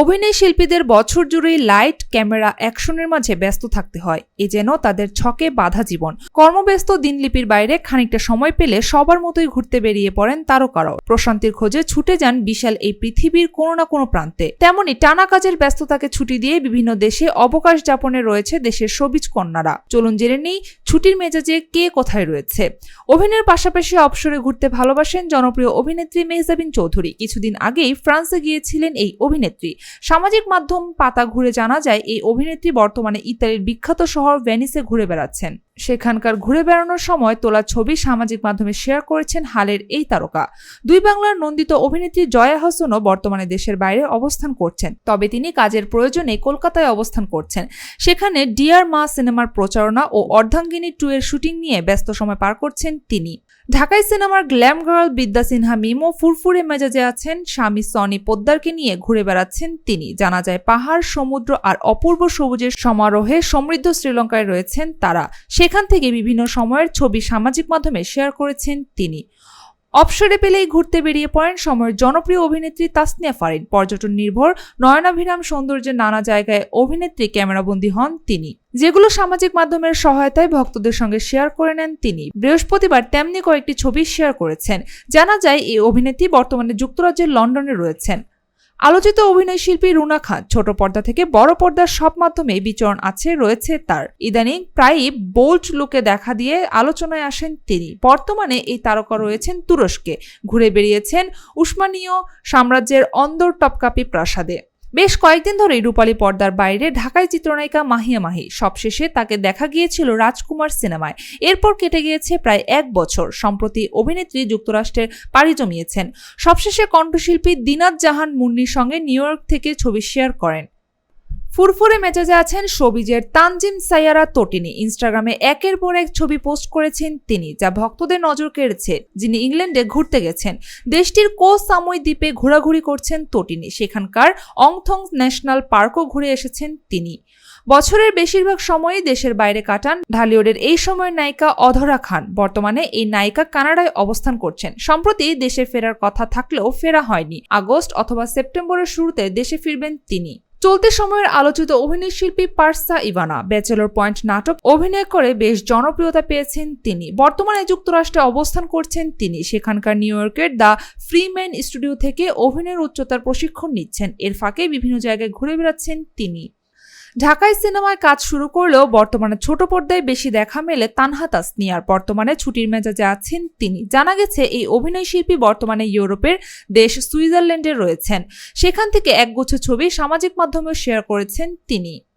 অভিনয় শিল্পীদের বছর জুড়েই লাইট, ক্যামেরা, অ্যাকশনের মাঝে ব্যস্ত থাকতে হয়। এ যেন তাদের ছকে বাধা জীবন। কর্মব্যস্ত দিনলিপির বাইরে খানিকটা সময় পেলে সবার মতোই ঘুরতে বেরিয়ে পড়েন তারকারাও। প্রশান্তির খোঁজে ছুটে যান বিশাল এই পৃথিবীর কোনো না কোনো প্রান্তে। তেমনি টানা কাজের ব্যস্ততাকে ছুটি দিয়ে বিভিন্ন দেশে অবকাশ যাপনে রয়েছে দেশের সবিজ কন্যারা। চলুন জেনে নেই ছুটির মেজাজে কে কোথায় রয়েছে? অভিনয়ের পাশাপাশি অবসরে ঘুরতে ভালোবাসেন জনপ্রিয় অভিনেত্রী মেহজাবিন চৌধুরী। কিছুদিন আগেই ফ্রান্সে গিয়েছিলেন এই অভিনেত্রী। সামাজিক মাধ্যম পাতা ঘুরে জানা যায়, এই অভিনেত্রী বর্তমানে ইতালির বিখ্যাত শহর ভেনিসে ঘুরে বেড়াচ্ছেন। সেখানকার ঘুরে বেড়ানোর সময় তোলা ছবি সামাজিক মাধ্যমে শেয়ার করেছেন হালের এই তারকা। দুই বাংলার নন্দিত অভিনেত্রী জয়া হাসানও বর্তমানে দেশের বাইরে অবস্থান করছেন। তবে তিনি কাজের প্রয়োজনে কলকাতায় অবস্থান করছেন। সেখানে ডিয়ার মা সিনেমার প্রচারণা ও অর্ধাঙ্গিনী টু এর শুটিং নিয়ে ব্যস্ত সময় পার করছেন তিনি। ঢাকায় সিনেমার গ্ল্যাম গার্ল বিদ্যা সিনহা, মিমো ফুরফুরে মেজাজে আছেন। স্বামী সনি পোদ্দারকে নিয়ে ঘুরে বেড়াচ্ছেন তিনি। জানা যায়, পাহাড়, সমুদ্র আর অপূর্ব সবুজের সমারোহে সমৃদ্ধ শ্রীলঙ্কায় রয়েছেন তারা। সেখান থেকে বিভিন্ন সময়ের ছবি সামাজিক মাধ্যমে শেয়ার করেছেন তিনি। অবসরে পেলেই ঘুরতে বেরিয়ে পড়েন সময়ের জনপ্রিয় অভিনেত্রী তাসনিয়া ফারিন। পর্যটন নির্ভর, নয়নাভিরাম সৌন্দর্যের নানা জায়গায় অভিনেত্রী ক্যামেরাবন্দী হন তিনি। যেগুলো সামাজিক মাধ্যমের সহায়তায় ভক্তদের সঙ্গে শেয়ার করে নেন তিনি। বৃহস্পতিবার তেমনি কয়েকটি ছবি শেয়ার করেছেন। জানা যায়, এই অভিনেত্রী বর্তমানে যুক্তরাজ্যের লন্ডনে রয়েছেন। আলোচিত অভিনয়শিল্পী রুনা খান, ছোট পর্দা থেকে বড় পর্দার সব মাধ্যমে বিচরণ আছে, রয়েছে তার। ইদানিং প্রায়ই বোল্ট লুকে দেখা দিয়ে আলোচনায় আসেন তিনি। বর্তমানে এই তারকা রয়েছেন তুরস্কে। ঘুরে বেরিয়েছেন উসমানীয় সাম্রাজ্যের অন্দর টপকাপি প্রাসাদে। বেশ কয়েকদিন ধরেই রূপালী পর্দার বাইরে ঢাকায় চিত্রনায়িকা মাহিয়া মাহি। সবশেষে তাকে দেখা গিয়েছিল রাজকুমার সিনেমায়। এরপর কেটে গিয়েছে প্রায় এক বছর। সম্প্রতি অভিনেত্রী যুক্তরাষ্ট্রের পাড়ি জমিয়েছেন। সবশেষে কণ্ঠশিল্পী দিনাত জাহান মুন্নির সঙ্গে নিউ ইয়র্ক থেকে ছবি শেয়ার করেন। ফুরফুরে মেজাজে আছেন সবিজের তানজিম সাইয়ারা তটিনী। ইনস্টাগ্রামে একের পর এক ছবি পোস্ট করেছেন তিনি, যা ভক্তদের নজর কেড়েছে, যিনি ইংল্যান্ডে ঘুরতে গেছেন। দেশটির কো সামুই দ্বীপে ঘোরাঘুরি করছেন তটিনী। সেখানকার অংথং ন্যাশনাল পার্কও ঘুরে এসেছেন তিনি। বছরের বেশিরভাগ সময়ই দেশের বাইরে কাটান ঢালিউডের এই সময়ের নায়িকা অধরা খান। বর্তমানে এই নায়িকা কানাডায় অবস্থান করছেন। সম্প্রতি দেশে ফেরার কথা থাকলেও ফেরা হয়নি। আগস্ট অথবা সেপ্টেম্বরের শুরুতে দেশে ফিরবেন তিনি। চলতি সময়ের আলোচিত অভিনয় শিল্পী পার্সা ইভানা ব্যাচেলর পয়েন্ট নাটক অভিনয় করে বেশ জনপ্রিয়তা পেয়েছেন তিনি। বর্তমানে যুক্তরাষ্ট্রে অবস্থান করছেন তিনি। সেখানকার নিউ ইয়র্কের দ্য ফ্রিম্যান স্টুডিও থেকে অভিনয়ের উচ্চতার প্রশিক্ষণ নিচ্ছেন। এর ফাঁকে বিভিন্ন জায়গায় ঘুরে বেড়াচ্ছেন তিনি। ঢাকায় সিনেমায় কাজ শুরু করলেও বর্তমানে ছোট পর্দায় বেশি দেখা মেলে তানহা তাসনিয়ার। বর্তমানে ছুটির মেজাজে আছেন তিনি। জানা গেছে, এই অভিনয় শিল্পী বর্তমানে ইউরোপের দেশ সুইজারল্যান্ডে রয়েছেন। সেখান থেকে একগুচ্ছ ছবি সামাজিক মাধ্যমেও শেয়ার করেছেন তিনি।